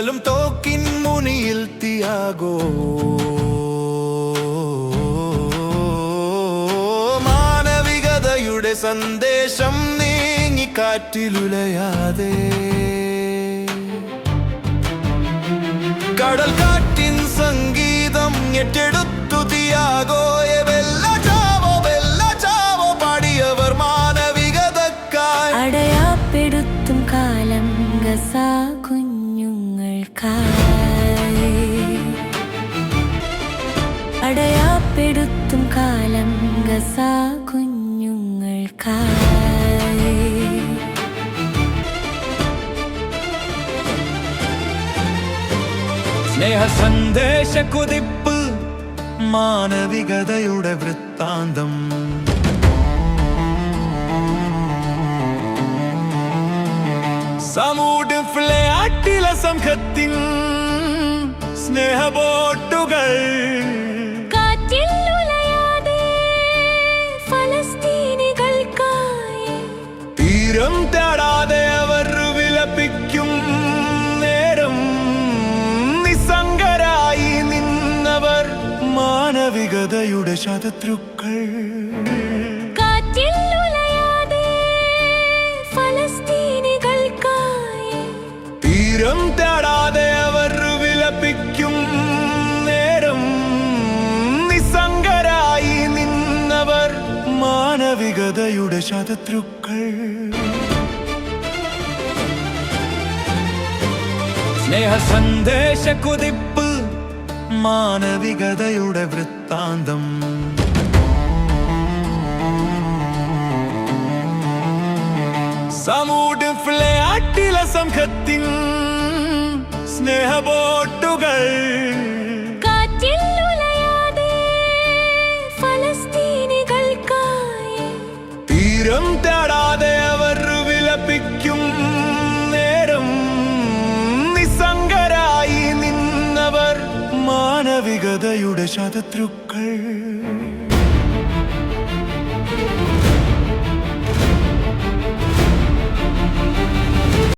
കടലും തോക്കിൻ മുനിയിൽ തിയാകോ മാനവികതയുടെ സന്ദേശം നീങ്ങി കാറ്റിലുലയാതെ. കടൽ കാറ്റിൻ സംഗീതം ഞെട്ടെടുത്തു തിയാഗോയെ വെല്ല കാലം ഗസ അടയാപ്പെടുത്തും കാലം ഗസാ കുഞ്ഞുങ്ങൾക്കായി. സ്നേഹ സന്ദേശ കുതിപ്പ് മാനവികതയുടെ വൃത്താന്തം. സമൂട് ഫ്ലാറ്റില സംഘത്തിൽ സ്നേഹബോട്ടുകൾ തേടാതെ അവർ വിലപിക്കും നേരം. നിസ്സംഗരായി നിന്നവർ മാനവികതയുടെ ശത്രുക്കൾ. തീരം തേടാതെ അവർ വിലപിക്കും നേരം. നിസ്സംഗരായി നിന്നവർ മാനവികതയുടെ ശതൃക്കൾ സ്നേഹ സന്ദേശ കുതിപ്പ് മാനവികതയുടെ വൃത്താന്തം. സമൂട് ഫ്ലാറ്റില സംഘത്തിൽ സ്നേഹബോട്ടുകൾ. തീരം തേടാതെ മാനവികതയുടെ ശതൃക്കൾ